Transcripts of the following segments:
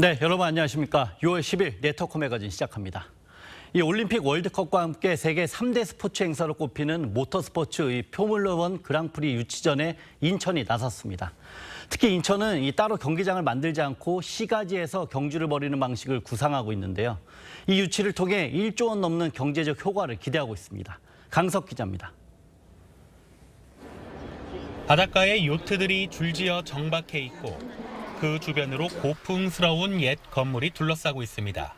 네, 여러분 안녕하십니까. 6월 10일 네트워크 매거진 시작합니다. 이 올림픽 월드컵과 함께 세계 3대 스포츠 행사로 꼽히는 모터스포츠의 포뮬러1 그랑프리 유치전에 인천이 나섰습니다. 특히 인천은 이 따로 경기장을 만들지 않고 시가지에서 경주를 벌이는 방식을 구상하고 있는데요. 이 유치를 통해 1조 원 넘는 경제적 효과를 기대하고 있습니다. 강석 기자입니다. 바닷가에 요트들이 줄지어 정박해 있고 그 주변으로 고풍스러운 옛 건물이 둘러싸고 있습니다.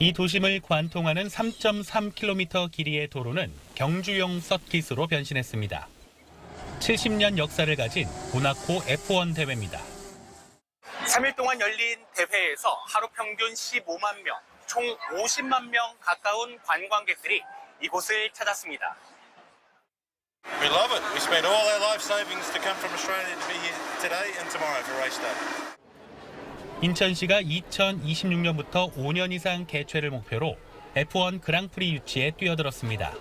이 도심을 관통하는 3.3km 길이의 도로는 경주용 서킷으로 변신했습니다. 70년 역사를 가진 모나코 F1 대회입니다. 3일 동안 열린 대회에서 하루 평균 15만 명, 총 50만 명 가까운 관광객들이 이곳을 찾았습니다. We love it. We spent all our life savings to come from Australia to be here today and tomorrow for race day. 인천시가 2026년부터 5년 이상 개최를 목표로 F1 그랑프리 유치에 뛰어들었습니다.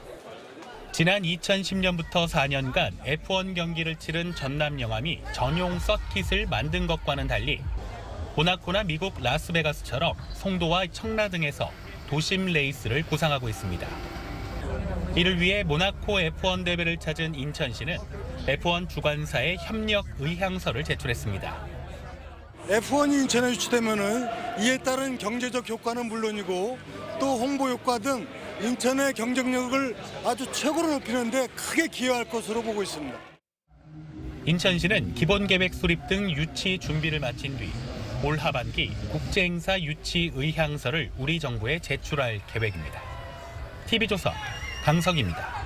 지난 2010년부터 4년간 F1 경기를 치른 전남 영암이 전용 서킷을 만든 것과는 달리 모나코나 미국 라스베가스처럼 송도와 청라 등에서 도심 레이스를 구상하고 있습니다. 이를 위해 모나코 F1 대회를 찾은 인천시는 F1 주관사에 협력 의향서를 제출했습니다. F1이 인천에 유치되면은 이에 따른 경제적 효과는 물론이고 또 홍보 효과 등 인천의 경쟁력을 아주 최고로 높이는데 크게 기여할 것으로 보고 있습니다. 인천시는 기본 계획 수립 등 유치 준비를 마친 뒤 올 하반기 국제행사 유치 의향서를 우리 정부에 제출할 계획입니다. TV조선 강석입니다.